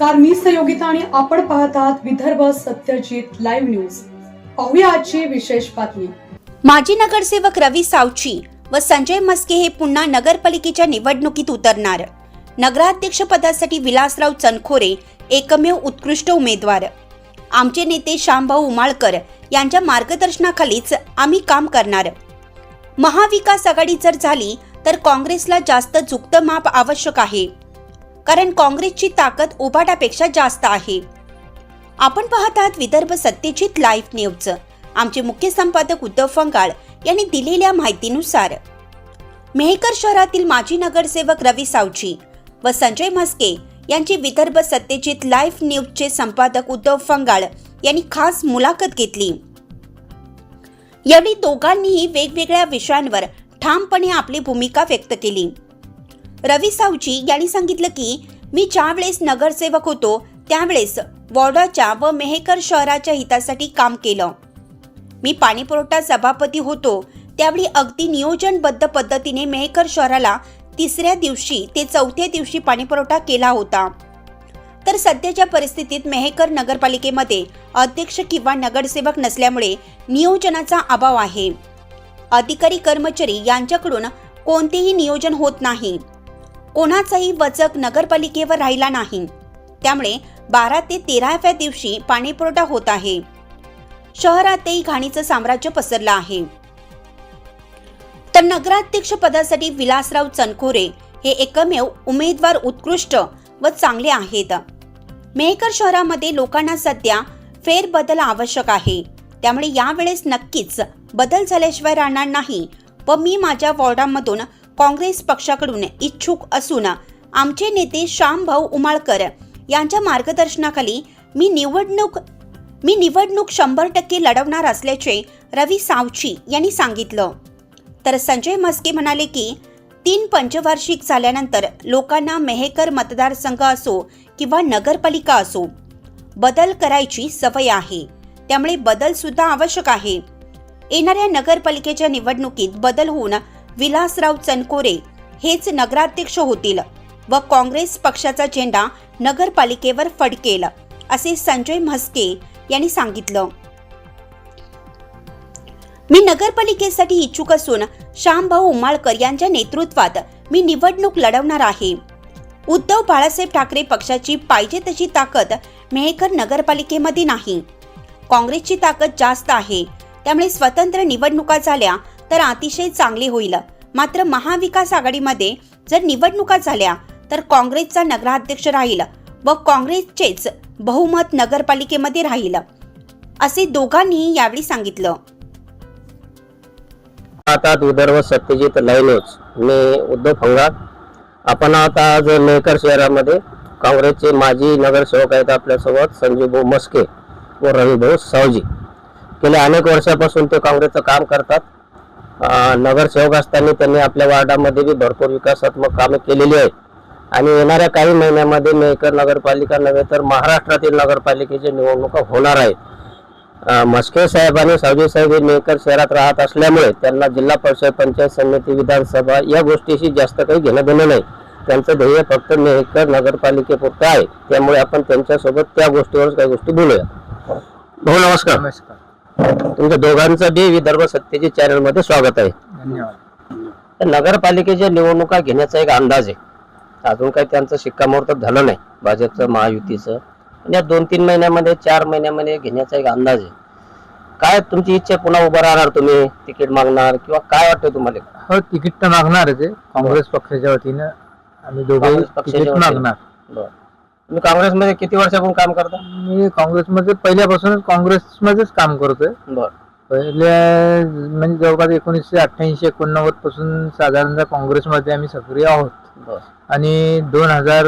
नमस्कार मी सहयोगिता आणि आपण पाहत आहात विदर्भ सत्यजित लाईव्ह न्यूज पाहूया आजची विशेष बातमी. माजी नगरसेवक रवी सावची व संजय मस्के हे पुन्हा नगरपालिकेच्या निवडणुकीत उतरणार. नगराध्यक्ष पदासाठी विलासराव चनखोरे एकमेव उत्कृष्ट उमेदवार. आमचे नेते श्यामभाऊ उमाळकर यांच्या मार्गदर्शनाखालीच आम्ही काम करणार. महाविकास आघाडी जर झाली तर काँग्रेसला जास्त झुकतं माप आवश्यक आहे. कारण काँग्रेसची ताकद उभाटापेक्षा जास्त आहे. आपण पाहत आहात विदर्भ सत्यजित लाईव्ह न्यूज. आमचे मुख्य संपादक उद्धव फंगाळ यांनी दिलेल्या माहितीनुसार मेहकर शहरातील माजी नगरसेवक रवी सावची व संजय म्हस्के यांची विदर्भ सत्यजित लाईव्ह न्यूजचे संपादक उद्धव फंगाळ यांनी खास मुलाखत घेतली. यावेळी दोघांनीही वेगवेगळ्या विषयांवर ठामपणे आपली भूमिका व्यक्त केली. रवी सावजी यांनी सांगितलं की मी ज्यावेळेस नगरसेवक होतो त्यावेळेस वॉर्डाच्या व मेहेकर शहराच्या हितासाठी काम केलं. मी पाणीपुरवठा सभापती होतो त्यावेळी अगदी नियोजनबद्ध पद्धतीने मेहेकर शहराला तिसऱ्या दिवशी ते चौथ्या दिवशी पाणीपुरवठा केला होता. तर सध्याच्या परिस्थितीत मेहेकर नगरपालिकेमध्ये अध्यक्ष किंवा नगरसेवक नसल्यामुळे नियोजनाचा अभाव आहे. अधिकारी कर्मचारी यांच्याकडून कोणतेही नियोजन होत नाही. कोणाचाही वचक नगरपालिकेवर राहिला नाही. त्यामुळे बारा ते तेराव्या दिवशी पाणीपुरवठा होत आहे. शहरातही घाणीचं साम्राज्य पसरलं आहे. तर नगराध्यक्ष पदासाठी विलासराव चनखोरे हे एकमेव उमेदवार उत्कृष्ट व चांगले आहेत. मेहकर शहरामध्ये लोकांना सध्या फेरबदल आवश्यक आहे. त्यामुळे यावेळेस नक्कीच बदल झाल्याशिवाय राहणार नाही व मी माझ्या वॉर्डामधून काँग्रेस पक्षाकडून इच्छुक असून आमचे नेते श्यामभाऊ उमाळकर यांच्या मार्गदर्शनाखाली मी निवडणूक मी निवडणूक शंभर टक्के लढवणार असल्याचे रवी सावची यांनी सांगितलं. तर संजय म्हस्के म्हणाले की तीन पंचवार्षिक झाल्यानंतर लोकांना मेहेकर मतदारसंघ असो किंवा नगरपालिका असो बदल करायची सवय आहे. त्यामुळे बदल सुद्धा आवश्यक आहे. येणाऱ्या नगरपालिकेच्या निवडणुकीत बदल होऊन विलासराव चनकोरे हेच नगराध्यक्ष होतील व काँग्रेस पक्षाचा झेंडा नगरपालिकेवर फडकेल असे संजय म्हस्के यांनी सांगितलं. मी नगरपालिकेसाठी इच्छुक असून श्यामभाऊ उमाळकर यांच्या नेतृत्वात मी निवडणूक लढवणार आहे. उद्धव बाळासाहेब ठाकरे पक्षाची पाहिजे तशी ताकद मेहकर नगरपालिकेमध्ये नाही. काँग्रेसची ताकद जास्त आहे. त्यामुळे स्वतंत्र निवडणुका झाल्या तर अतिशय चांगले होईल. मात्र महाविकास आघाडीमध्ये जर निवडणुका झाल्या तर काँग्रेसचा नगराध्यक्ष राहील व काँग्रेसचेच बहुमत नगरपालिकेमध्ये राहील असे दोघांनी यावेळी सांगितलं. आता विदर्भ सत्यजित लैनोच मी उद्धव फंगार आपण आता आज मेहकर शहरामध्ये. काँग्रेसचे माजी नगरसेवक आहेत आपल्यासोबत संजीवभाऊ मस्के व रविभाऊ सावजी. गेल्या अनेक वर्षापासून ते काँग्रेसचं काम करतात. नगरसेवक असताना त्यांनी आपल्या वार्डामध्ये बी भरपूर विकासात्मक कामे केलेली आहेत. आणि येणाऱ्या काही महिन्यामध्ये मेहकर नगरपालिका नव्हे तर महाराष्ट्रातील नगरपालिकेची निवडणुका होणार आहेत. मस्के साहेब आणि सावजी साहेब हे मेकर शहरात राहत असल्यामुळे त्यांना जिल्हा परिषद पंचायत समिती विधानसभा या गोष्टीशी जास्त काही घेणं देणं नाही. त्यांचं ध्येय फक्त मेहकर नगरपालिकेपुरतं आहे. त्यामुळे आपण त्यांच्यासोबत त्या गोष्टीवर काही गोष्टी बोलूया. भाऊ नमस्कार. नमस्कार. तुमच्या दोघांचं बी विदर्भ सत्तेची चॅनलमध्ये स्वागत आहे. धन्यवाद. तर नगरपालिकेच्या निवडणुका घेण्याचा एक अंदाज आहे. अजून काही त्यांचं शिक्कामोर्तब झालं नाही भाजपचं महायुतीचं. आणि या दोन तीन महिन्यामध्ये चार महिन्यामध्ये घेण्याचा एक अंदाज आहे. काय तुमची इच्छा? पुन्हा उभं राहणार तुम्ही? तिकीट मागणार किंवा काय वाटतं तुम्हाला? हो तिकीट तर मागणारच आहे. काँग्रेस पक्षाच्या वतीनं आम्ही दोघे काँग्रेस पक्षाच्या वतीनं. मागणार. बरं. तुम्ही काँग्रेसमध्ये किती वर्षापासून काम करता? मी काँग्रेसमध्ये पहिल्यापासूनच काँग्रेसमध्येच काम करतोय. बरं. पहिल्या म्हणजे जवळपास एकोणीसशे अठ्ठ्याऐंशी एकोणनव्वदपासून साधारणतः काँग्रेसमध्ये आम्ही सक्रिय आहोत. बरं. आणि दोन हजार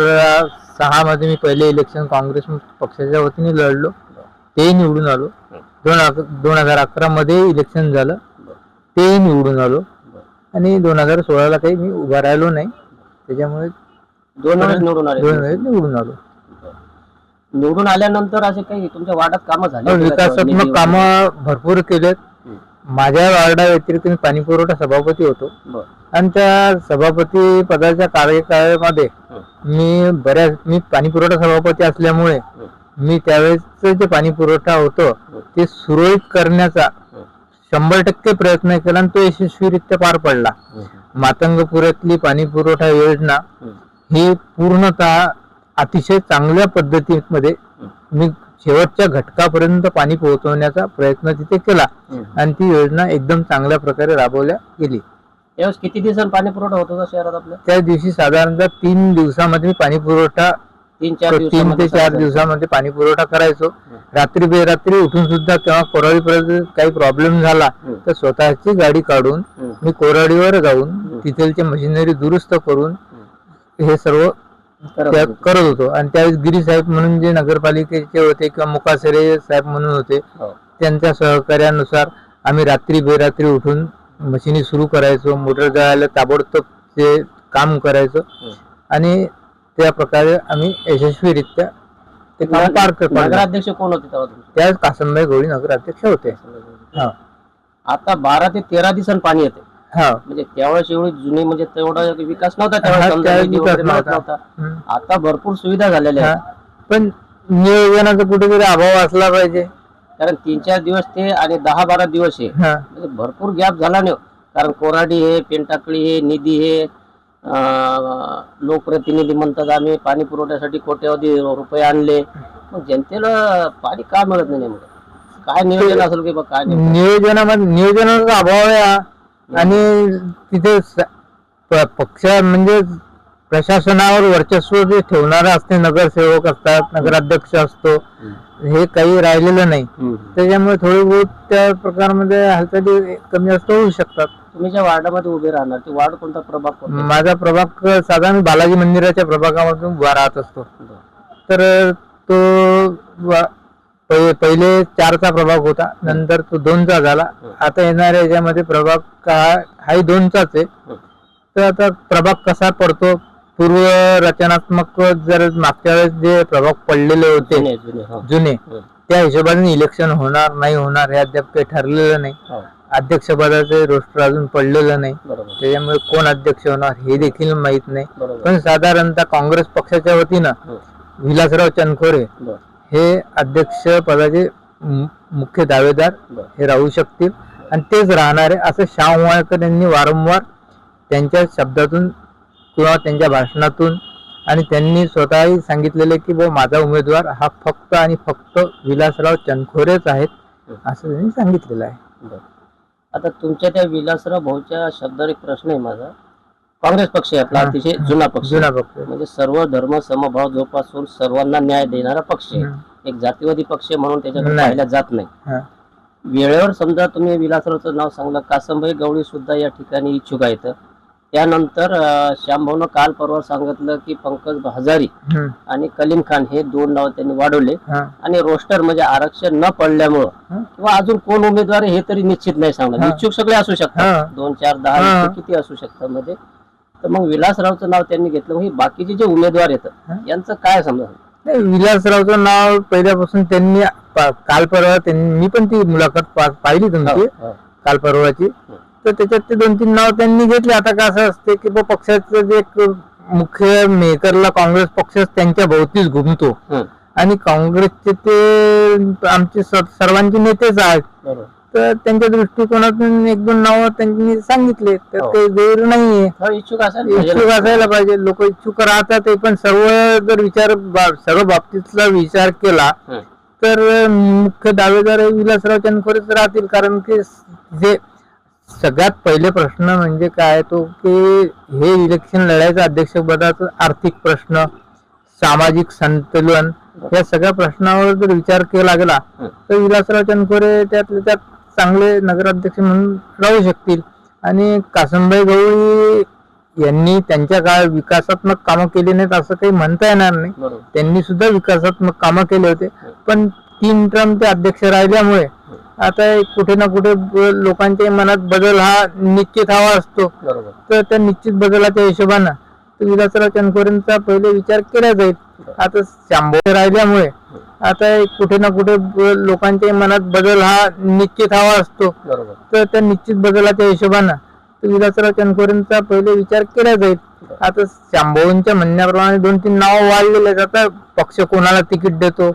सहा मध्ये मी पहिले इलेक्शन काँग्रेस पक्षाच्या वतीने लढलो. तेही निवडून आलो. दोन अक- दोन हजार अकरा मध्ये इलेक्शन झालं. तेही निवडून आलो. आणि दोन हजार सोळाला काही मी उभा राहिलो नाही. त्याच्यामुळे दोन वेळेस निवडून आले दोन वेळेस निवडून आलो. निवडून आल्यानंतर असे काही तुमच्या वार्डात कामं झाली विकासात्मक कामं भरपूर केलेत माझ्या वार्डा व्यतिरिक्त मी पाणी पुरवठा सभापती होतो आणि त्या सभापती पदाच्या कार्यकाळामध्ये. मी बऱ्याच मी पाणी पुरवठा सभापती असल्यामुळे. मी त्यावेळेस जे पाणी पुरवठा होतो. ते सुरळीत करण्याचा. शंभर टक्के प्रयत्न केला आणि तो यशस्वीरित्या पार पडला. मातंगपुरातली पाणी पुरवठा योजना. ही पूर्णतः अतिशय चांगल्या पद्धतीमध्ये मी शेवटच्या घटकापर्यंत पाणी पोहोचवण्याचा प्रयत्न तिथे केला. आणि ती योजना एकदम चांगल्या प्रकारे राबवल्या गेली यावेळेस किती दिवसांनी पाणी पुरवठा होत होता शहरात आपल्या त्या दिवशी साधारणतः तीन दिवसामध्ये मी पाणी पुरवठा तीन चार तीन ते चार दिवसामध्ये पाणी पुरवठा करायचो. रात्री बेरात्री उठून सुद्धा केव्हा कोराडीपर्यंत काही प्रॉब्लेम झाला. तर स्वतःची गाडी काढून. मी कोराडीवर जाऊन. तिथलची मशिनरी दुरुस्त करून हे सर्व त्या. करत होतो आणि त्यावेळेस गिरी साहेब म्हणून जे नगरपालिकेचे होते किंवा मुकासरे साहेब म्हणून होते हो. त्यांच्या सहकार्यानुसार आम्ही रात्री बेरात्री उठून मशिनी सुरू करायचो मोटर जळायला ताबडतोब ते काम करायचो. आणि त्या प्रकारे आम्ही यशस्वीरित्या ते काम पार कर- पाडलं. नगराध्यक्ष कोण होते त्यावेळेस कासमबाई गवळी नगराध्यक्ष होते आता बारा ते तेरा दिवसांनी पाणी येते हा. म्हणजे त्यावेळेस एवढी जुनी म्हणजे तेवढा विकास नव्हता त्यावेळेस विकास हं. आता भरपूर सुविधा झालेल्या. आहेत. पण नियोजनाचा कुठेतरी अभाव असला पाहिजे. कारण तीन चार दिवस ते आणि दहा बारा दिवस हे. म्हणजे भरपूर गॅप झाला नाही. हो. कारण कोराडी हे पेंटाकळी हे निधी हे लोकप्रतिनिधी म्हणतात आम्ही पाणी पुरवठ्यासाठी कोट्यावधी रुपये आणले. मग जनतेला पाणी का मिळत नाही नेमकं? काय नियोजन असेल की काय नियोजनामध्ये नियोजनाचा अभाव आहे. आणि तिथे प- पक्ष म्हणजे प्रशासनावर वर्चस्व जे ठेवणारे असते नगरसेवक असतात नगराध्यक्ष असतो हे. काही राहिलेलं नाही. त्याच्यामुळे थोडी बहुत त्या प्रकारमध्ये हालचाली कमी जास्त होऊ शकतात. तुम्ही ज्या वार्डामध्ये उभे राहणार ते वार्ड कोणता प्रभाग कोणता? माझा प्रभाग साधा मी बालाजी मंदिराच्या प्रभागामधून उभा राहत असतो. तर तो व- पहि- पहिले चारचा प्रभाग होता नंतर तो दोनचा झाला आता येणाऱ्या याच्यामध्ये प्रभाग का हाही दोनचाच आहे. तर आता प्रभाग कसा पडतो पूर्व रचनात्मक जर मागच्या वेळेस जे प्रभाग पडलेले होते जुने जुने हो. जुने हं. त्या हिशोबाने इलेक्शन होणार नाही होणार हे अद्याप काही ठरलेलं नाही हो. अध्यक्षपदाचे रोस्टर अजून पडलेलं नाही बरोबर त्याच्यामुळे कोण अध्यक्ष होणार हे देखील माहीत नाही बरोबर पण साधारणतः काँग्रेस पक्षाच्या वतीनं हं. विलासराव चनखोरे बरं. हे अध्यक्ष पदाचे मुख्य दावेदार. हे राहू शकतील आणि तेच राहणारे असं शाह वाळकर यांनी वारंवार त्यांच्या शब्दातून किंवा त्यांच्या भाषणातून आणि त्यांनी स्वतःही सांगितलेले की बुवा माझा उमेदवार हा फक्त आणि फक्त विलासराव चनखोरेच आहेत हं. असं त्यांनी सांगितलेलं आहे. आता तुमच्या त्या विलासराव भाऊच्या शब्दावर एक प्रश्न आहे माझा काँग्रेस पक्ष आहे आपला हा. अतिशय जुना पक्ष जुना पक्ष म्हणजे सर्व धर्म समभाव जोपासून सर्वांना न्याय देणारा पक्ष आहे. एक जातीवादी पक्ष म्हणून त्याच्याकडे नाही. पाहिला जात नाही हा. वेळेवर समजा तुम्ही विलासरावचं नाव सांगलं कासमभाई गवळी सुद्धा या ठिकाणी इच्छुक आहेत त्यानंतर अं, श्यामभाऊनं काल परवा सांगितलं की पंकज हजारी. आणि कलीम खान हे दोन नाव त्यांनी वाढवले हा. आणि रोस्टर म्हणजे आरक्षण न पडल्यामुळं हं. किंवा अजून कोण उमेदवार आहे हे तरी निश्चित नाही सांगणार हा. इच्छुक सगळे असू हा. शकतात दोन चार दहा हा. किती असू शकतात मध्ये तर मग विलासरावचं नाव त्यांनी घेतलं. मग हे बाकीचे जे उमेदवार हा. येतात यांचं काय समजा? नाही, विलासरावचं नाव पहिल्यापासून त्यांनी पा- काल परवा त्यांनी मी पण ती मुलाखत पा- पाहिली तुमची हो, हो. काल परवाची. तर त्याच्यात ते दोन तीन नाव त्यांनी घेतले. आता कसं असते की बुवा पक्षाचं जे एक मुख्य मेकरला काँग्रेस पक्ष त्यांच्या भोवतीच घुमतो. हं. आणि काँग्रेसचे ते आमचे सर्वांचे नेतेच आहेत. बरोबर. तर त्यांच्या दृष्टिकोनातून एक दोन नावं त्यांनी सांगितले तर हो. ते गैर नाहीये हो, इच्छुक असाल. असायला पाहिजे लोक इच्छुक राहतात ते पण सर्व जर विचार सर्व बाबतीतला विचार केला हं. तर मुख्य दावेदार हे विलासराव चनखोरेच राहतील कारण की जे सगळ्यात पहिले प्रश्न म्हणजे काय तो की हे इलेक्शन लढायचं अध्यक्षपदाचं आर्थिक प्रश्न सामाजिक संतुलन या सगळ्या प्रश्नावर जर विचार केला गेला हं. तर विलासराव चनखोरे त्यातले त्यात चांगले नगराध्यक्ष म्हणून राहू शकतील. आणि कासमबाई गवळी यांनी त्यांच्या काळ विकासात्मक कामं केली नाहीत असं काही म्हणता येणार नाही. त्यांनी सुद्धा विकासात्मक कामं केले होते. पण तीन टर्म ते अध्यक्ष राहिल्यामुळे आता कुठे ना कुठे लोकांच्या मनात बदल हा निश्चित हवा असतो. तर त्या निश्चित बदलाच्या हिशोबानं विलासराव चनखोरेंचा पहिले विचार केला जाईल. आता शांभो राहिल्यामुळे आता कुठे ना कुठे लोकांच्या मनात बदल हा निश्चित हवा असतो. बरोबर. तर त्या निश्चित बदलाच्या हिशोबानं तर विलासराव चनखोरेंचा पहिले विचार केला जाईल. आता शांभवूंच्या म्हणण्याप्रमाणे दोन तीन नाव वाढलेले आहेत. आता पक्ष कोणाला तिकीट देतो?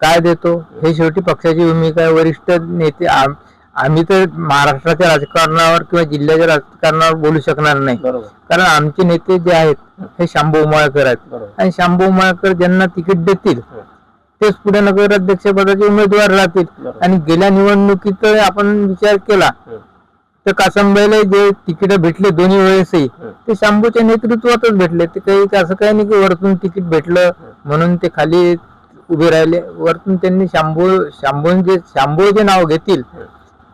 काय देतो? हे शेवटी पक्षाची भूमिका आहे. वरिष्ठ नेते आम- आम्ही तर महाराष्ट्राच्या राजकारणावर किंवा जिल्ह्याच्या राजकारणावर बोलू शकणार नाही. कारण आमचे नेते जे आहेत हे शांभू उमाळकर आहेत. बरोबर. आणि शांभू उमाळकर ज्यांना तिकीट देतील तेच पुढे नगराध्यक्ष पदाचे उमेदवार राहतील. आणि गेल्या निवडणुकीत आपण विचार केला. तर कासंबाईला जे तिकीट भेटले दोन्ही वेळेसही. ते शांभूच्या नेतृत्वातच भेटले ते काही असं काही नाही की वरतून तिकीट भेटलं म्हणून ते खाली उभे राहिले वरतून त्यांनी शांभू शांभू जे शांभू जे नाव घेतील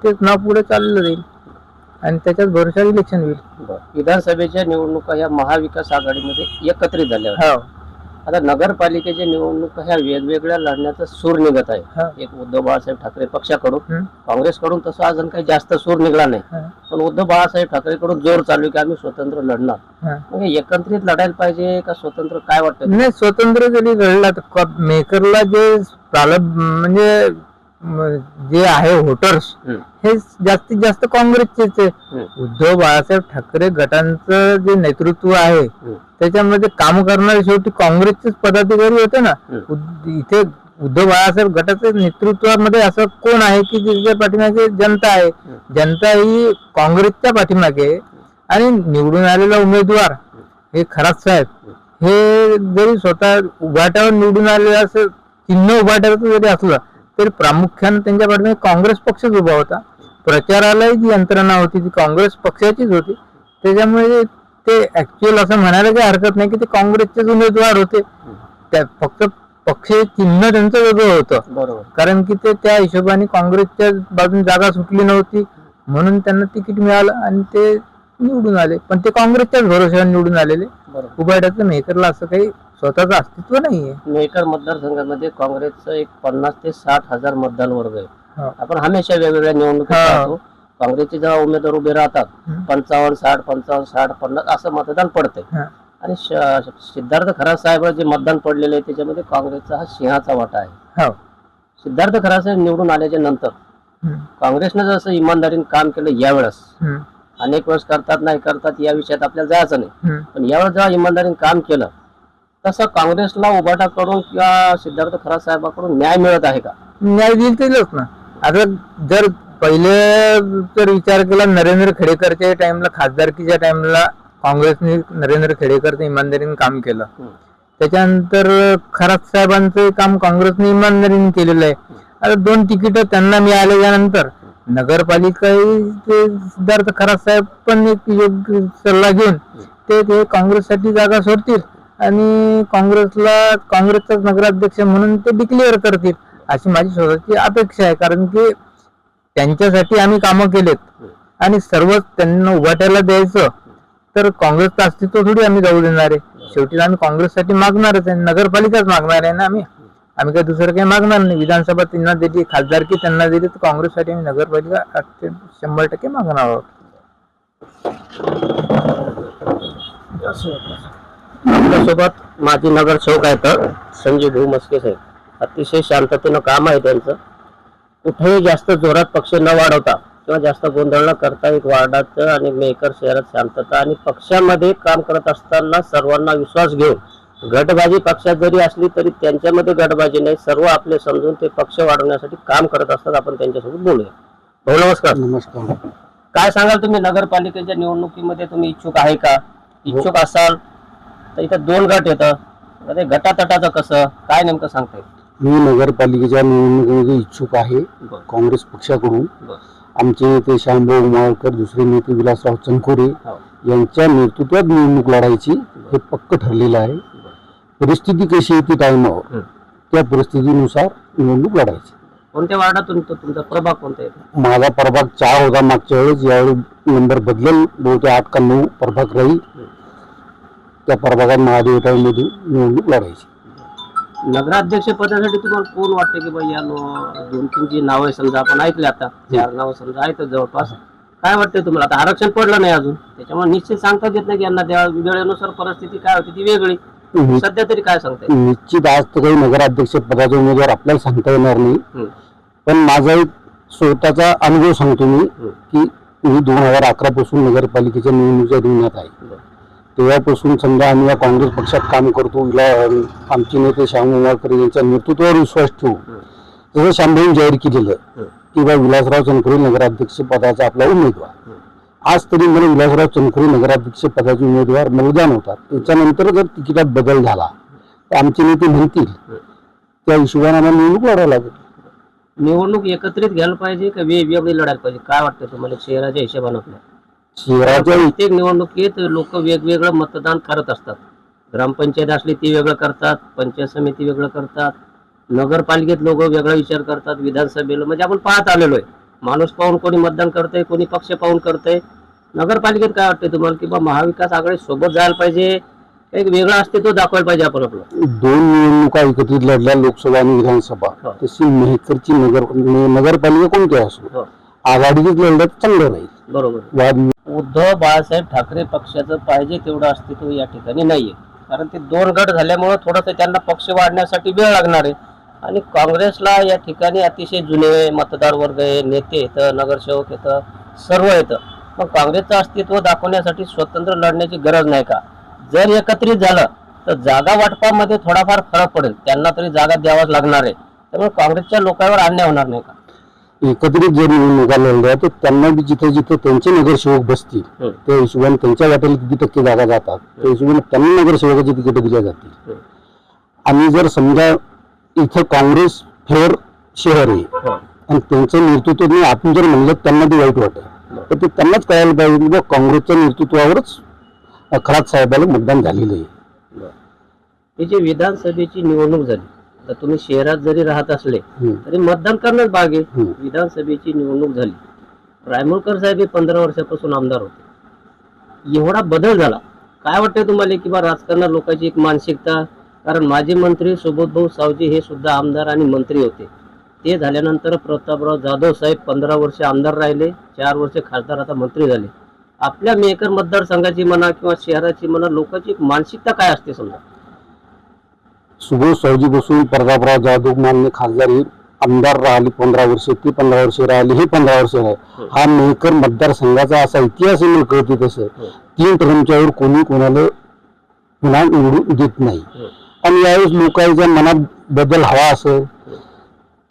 तेच नाव पुढे चाललं जाईल आणि त्याच्याच भरोशावर इलेक्शन होईल. विधानसभेच्या निवडणुका ह्या महाविकास आघाडीमध्ये एकत्रित झाल्या. हो आता नगरपालिकेच्या निवडणुका ह्या वेगवेगळ्या लढण्याचा सूर निघत आहे. एक उद्धव बाळासाहेब ठाकरे पक्षाकडून. काँग्रेसकडून तसं अजून काही जास्त सूर निघाला नाही. पण उद्धव बाळासाहेब ठाकरेकडून जोर चालू आहे की आम्ही स्वतंत्र लढणार हे एकत्रित लढायला पाहिजे का स्वतंत्र काय वाटतं नाही स्वतंत्र जरी घडला तर मेकरला जे प्रारंभ म्हणजे जे आहे व्होटर्स हं. जास्तीत जास्त काँग्रेसचेच आहे. उद्धव बाळासाहेब ठाकरे गटांचं जे नेतृत्व आहे. त्याच्यामध्ये काम करणारे शेवटी काँग्रेसचेच पदाधिकारी होते ना इथे उद्धव बाळासाहेब गटाच्या नेतृत्वामध्ये असं कोण आहे की ज्याच्या पाठीमागे जनता आहे जनता ही काँग्रेसच्या पाठीमागे. आणि निवडून आलेला उमेदवार हे खरात साहेब हे जरी स्वतः उभाट्यावर निवडून आले असं चिन्ह उभाट्याचं जरी असलं तरी प्रामुख्याने त्यांच्या पाठीमागे काँग्रेस पक्षच उभा होता. प्रचारालाही जी यंत्रणा होती ती काँग्रेस पक्षाचीच होती. त्याच्यामुळे ते ऍक्च्युअल असं म्हणायला काही हरकत नाही की ते काँग्रेसचेच उमेदवार होते. त्या फक्त पक्ष चिन्ह त्यांचं वेगळं होतं. बरोबर. कारण की ते त्या हिशोबाने काँग्रेसच्या बाजून जागा सुटली नव्हती. म्हणून त्यांना तिकीट मिळालं आणि ते निवडून आले पण ते काँग्रेसच्याच भरोश्यावर निवडून आलेले बरोबर उभाट्याचं मेकरला असं काही स्वतःचं अस्तित्व नाहीये मेकर मतदारसंघामध्ये काँग्रेसचं एक पन्नास ते साठ हजार मतदान वर्ग आहे हो. आपण हमेशा वेगवेगळ्या निवडणुकीत हा. पाहतो काँग्रेसचे जेव्हा उमेदवार उभे राहतात. पंचावन्न साठ पंचावन्न साठ पन्नास असं मतदान पडतंय हा. आणि श- सिद्धार्थ खरा साहेब जे मतदान पडलेलं आहे त्याच्यामध्ये काँग्रेसचा हा सिंहाचा वाटा आहे हो सिद्धार्थ खरा साहेब निवडून आल्याच्यानंतर हम्म. काँग्रेसनं जसं इमानदारीने काम केलं यावेळेस हम्म. अनेक वेळेस करतात नाही करतात या विषयात आपल्याला जायचं नाही. पण यावेळेस जेव्हा इमानदारीने काम केलं तसं काँग्रेसला उभाटाकडून किंवा सिद्धार्थ खरा साहेबाकडून न्याय मिळत आहे का? न्याय दिल तेच ना. आता जर पहिले जर विचार केला नरेंद्र खेडेकरच्या टाइमला खासदारकीच्या टाइमला काँग्रेसने नरेंद्र खेडेकरचं इमानदारीने काम केलं. त्याच्यानंतर खरात साहेबांचं काम काँग्रेसने इमानदारीने केलेलं आहे. आता दोन तिकीट त्यांना मिळाल्याच्या नंतर नगरपालिका ते सिद्धार्थ खरात साहेब पण एक योग्य सल्ला घेऊन ते ते काँग्रेससाठी जागा सोडतील आणि काँग्रेसला काँग्रेसचाच नगराध्यक्ष म्हणून ते डिक्लेअर करतील अशी माझी स्वतःची अपेक्षा आहे. कारण की त्यांच्यासाठी आम्ही कामं केलेत आणि सर्वच त्यांना उभाट्याला द्यायचं तर काँग्रेसचं अस्तित्व थोडी आम्ही जाऊ देणार आहे. शेवटी आम्ही काँग्रेससाठी मागणारच आहे नगरपालिकाच मागणार आहे ना आम्ही? आम्ही काही दुसरं काही मागणार नाही. विधानसभा त्यांना दिली खासदारकी त्यांना दिली तर काँग्रेससाठी आम्ही नगरपालिका अत्यंत शंभर टक्के मागणार आहोत. आपल्यासोबत माजी नगरसेवक आहेत संजय भाऊ मस्के साहेब. अतिशय शांततेनं काम आहे त्यांचं. कुठेही जास्त जोरात पक्ष न वाढवता किंवा जास्त गोंधळ न करता एक वार्डाचं आणि मेकर शहरात शांतता आणि पक्षामध्ये काम करत असताना सर्वांना विश्वास घेऊन गटबाजी पक्षात जरी असली तरी त्यांच्यामध्ये गटबाजी नाही. सर्व आपले समजून ते पक्ष वाढवण्यासाठी काम करत असतात. आपण त्यांच्यासोबत बोलूया. भाऊ नमस्कार. नमस्कार. काय सांगाल तुम्ही? नगरपालिकेच्या निवडणुकीमध्ये तुम्ही इच्छुक आहे का? इच्छुक असाल तर इथं दोन गट येतं. ते गटातटाचं कसं? काय नेमकं सांगता येईल? मी नगरपालिकेच्या निवडणुकीमध्ये इच्छुक आहे. काँग्रेस पक्षाकडून. आमचे नेते श्यामभाऊ उमाळकर दुसरे नेते विलासराव चनखोरे हो. यांच्या नेतृत्वात निवडणूक लढायची हे पक्क ठरलेलं आहे. परिस्थिती कशी येते टाइमावर हं. त्या परिस्थितीनुसार निवडणूक लढायची. कोणत्या वार्डातून तो तुमचा प्रभाग कोणता येतो माझा प्रभाग चार होता मागच्या वेळेस यावेळी नंबर बदलेल बहुतेक आठ का नऊ प्रभाग राहील. त्या प्रभागात महादेवताईमध्ये निवडणूक लढायची. नगराध्यक्ष पदासाठी तुम्हाला कोण वाटतं की बाई या नो- दोन तीन जी नावं आहे समजा आपण ऐकले आता चार नावं समजा आहेत जवळपास. काय वाटतंय तुम्हाला? आता आरक्षण पडलं नाही अजून. त्याच्यामुळे निश्चित सांगता येत नाही की यांना त्या वेळेनुसार परिस्थिती काय होती ती वेगळी. सध्या तरी काय सांगताय? निश्चित आज तर काही नगराध्यक्ष पदाचा उमेदवार आपल्याला सांगता येणार नाही. पण माझा एक स्वतःचा अनुभव सांगतो मी की मी दोन हजार अकरा पासून नगरपालिकेच्या निवडणुकीच्या रिंगणात आहे. तेव्हापासून समजा आम्ही या काँग्रेस पक्षात काम करतो इला- आमचे नेते श्याम उमाळकर यांच्या नेतृत्वावर विश्वास ठेवू. तसं शांभवी जाहीर केलेलं. की बा विलासराव चनखोरे नगराध्यक्ष पदाचा आपला उमेदवार. आज तरी मला विलासराव चनखोरे नगराध्यक्ष पदाचे उमेदवार मला होतात. त्याच्यानंतर जर तिकिटात बदल झाला तर आमचे नेते म्हणतील त्या हिशोबाने आम्हाला निवडणूक लढावं लागेल. निवडणूक एकत्रित घ्यायला पाहिजे का वेगवेगळी लढायला पाहिजे? काय वाटतं तुम्हाला शहराच्या हिशोबाने आपल्या? शहराच्या प्रत्येक निवडणुकीत लोक वेगवेगळं मतदान करत असतात. ग्रामपंचायत असली ती वेगळं करतात पंचायत समिती वेगळं करतात नगरपालिकेत लोक वेगळा विचार करतात विधानसभेला. म्हणजे आपण पाहत आलेलो आहे. माणूस पाहून कोणी मतदान करतंय कोणी पक्ष पाहून करतंय. नगरपालिकेत काय वाटतंय तुम्हाला की बा महाविकास आघाडी सोबत जायला पाहिजे? एक वेगळं अस्तित्व दाखवायला पाहिजे आपण आपलं. दोन निवडणुका एकत्रित लढल्या लोकसभा आणि विधानसभा. हो. तशी मेहकरची नगर नगरपालिका कोणती असो हो. आघाडीचीच लढल्या तर चांगलं नाही. बरोबर. उद्धव बाळासाहेब ठाकरे पक्षाचं पाहिजे तेवढं अस्तित्व या ठिकाणी नाहीये. कारण ते दोन गट झाल्यामुळं थोडंसं त्यांना पक्ष वाढण्यासाठी वेळ लागणार आहे. आणि काँग्रेसला या ठिकाणी अतिशय जुने मतदार वर्ग आहे नेते येतं नगरसेवक येतं सर्व येतं मग काँग्रेसचं अस्तित्व दाखवण्यासाठी स्वतंत्र लढण्याची गरज नाही का? जर एकत्रित झालं तर जागा वाटपामध्ये थोडाफार फरक पडेल. त्यांना तरी जागा द्यावाच लागणार आहे. त्यामुळे काँग्रेसच्या लोकांवर अन्याय होणार नाही का? एकत्रित जर निवडणुका लढल्या तर त्यांना बी जिथे जिथे त्यांचे नगरसेवक बसतील. त्या हिशोबाने त्यांच्या वाट्याला किती टक्के जागा जातात त्या हिशोबाने त्यांना नगरसेवकाची तिकीट दिल्या जातील. आणि जर समजा इथं काँग्रेस फेवर शहर आहे. हो. आणि त्यांचं नेतृत्व नाही आपण जर म्हणलं त्यांना ते वाईट वाटत. तर ते त्यांनाच कळायला पाहिजे की काँग्रेसच्या नेतृत्वावरच खरात साहेबाला मतदान झालेलं आहे. ही जी विधानसभेची निवडणूक झाली तर तुम्ही शहरात जरी राहत असले. तरी मतदान करणंच भाग आहे. विधानसभेची निवडणूक झाली. रायमुळकर साहेब हे पंधरा वर्षापासून आमदार होते. एवढा बदल झाला. काय वाटतं तुम्हाला की बा राजकारणात लोकांची एक मानसिकता कारण माजी मंत्री सुबोधभाऊ सावजी हे सुद्धा आमदार आणि मंत्री होते. ते झाल्यानंतर प्रतापराव जाधव साहेब पंधरा वर्ष आमदार राहिले चार वर्ष खासदार आता मंत्री झाले. आपल्या मेकर मतदारसंघाची म्हणा किंवा शहराची म्हणा लोकांची मानसिकता काय असते समजा? सुबोध सावजी बसून प्रतापराव जाधव मान्य खासदार हे आमदार राहिले पंधरा वर्ष ते पंधरा वर्ष राहिले हे पंधरा वर्ष राहिले. हा. मेहकर मतदारसंघाचा असा इतिहास कळते तसं. तीन टर्मच्या वर कोणी कोणाला पुन्हा निवडून देत नाही. आणि यावेळेस लोकांच्या मनात बदल हवा असेल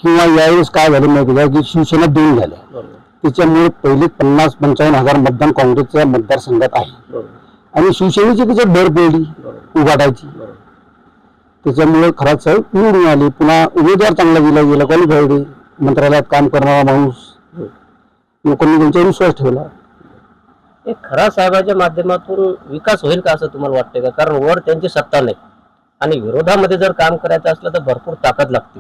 किंवा यावेळेस काय झालं माहिती का? की शिवसेना दोन झाल्या. त्याच्यामुळे पहिले पन्नास पंचावन्न हजार मतदान काँग्रेसच्या मतदारसंघात आहे. आणि शिवसेनेची त्याच्यात भर पडली बरोबर. त्याच्यामुळे खरात साहेब निवडून आले. पुन्हा उमेदवार चांगला दिला गेला. क्वालिफाईड मंत्रालयात काम करणारा माणूस. लोकांनी त्यांच्यावर विश्वास ठेवला. हे खरा साहेबाच्या माध्यमातून विकास होईल का असं तुम्हाला वाटतंय का? कारण वर त्यांची सत्ता नाही. आणि विरोधामध्ये जर काम करायचं असलं तर भरपूर ताकद लागते.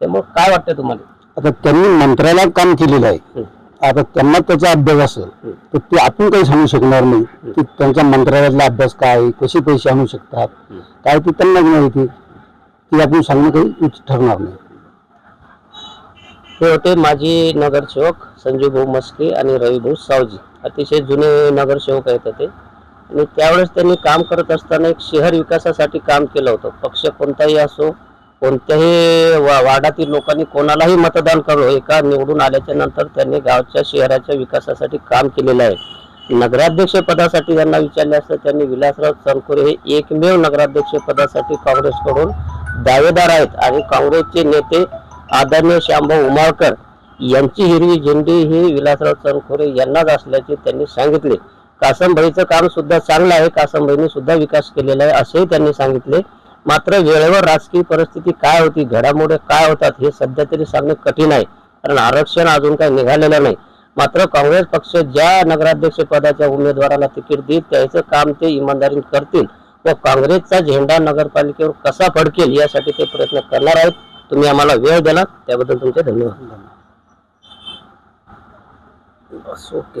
त्यामुळे काय वाटतंय तुम्हाला? आता त्यांनी मंत्रालयात काम केलेलं आहे. आता त्यांना त्याचा अभ्यास असेल तर ते आपण काही सांगू शकणार नाही. की त्यांच्या मंत्रालयातला अभ्यास काय आहे, कसे पैसे आणू शकतात काय ते त्यांनाच माहिती की आपण सांगणं काही उचित ठरणार नाही. हे होते माजी नगरसेवक संजू भाऊ मस्के आणि रवी भाऊ सावजी. अतिशय जुने नगरसेवक आहेत ते. आणि त्यावेळेस त्यांनी काम करत असताना एक शहर विकासासाठी काम केलं होतं. पक्ष कोणताही असो कोणत्याही वा वार्डातील लोकांनी कोणालाही मतदान करू एका निवडून आल्याच्यानंतर त्यांनी गावच्या शहराच्या विकासासाठी काम केलेलं आहे. नगराध्यक्ष पदासाठी त्यांना विचारले असतं त्यांनी विलासराव चनखोरे हे एकमेव नगराध्यक्ष पदासाठी काँग्रेसकडून दावेदार आहेत आणि काँग्रेसचे नेते आदरणीय श्यामभाऊ उमाळकर यांची हिरवी झेंडी ही विलासराव चनखोरे यांनाच असल्याचे त्यांनी सांगितले. कासमभाईचं काम सुद्धा चांगलं आहे. कासमभाईने सुद्धा विकास केलेला आहे असेही त्यांनी सांगितले. मात्र वेळेवर राजकीय परिस्थिती काय होती घडामोडी काय होतात हे सध्या तरी सांगणं कठीण आहे. कारण आरक्षण अजून काही निघालेलं नाही. मात्र काँग्रेस पक्ष ज्या नगराध्यक्ष पदाच्या उमेदवाराला तिकीट देईल त्याचं काम ते इमानदारीने करतील व काँग्रेसचा झेंडा नगरपालिकेवर कसा फडकेल यासाठी ते प्रयत्न करणार आहेत. तुम्ही आम्हाला वेळ दिला त्याबद्दल तुमचे धन्यवाद. बस ओके.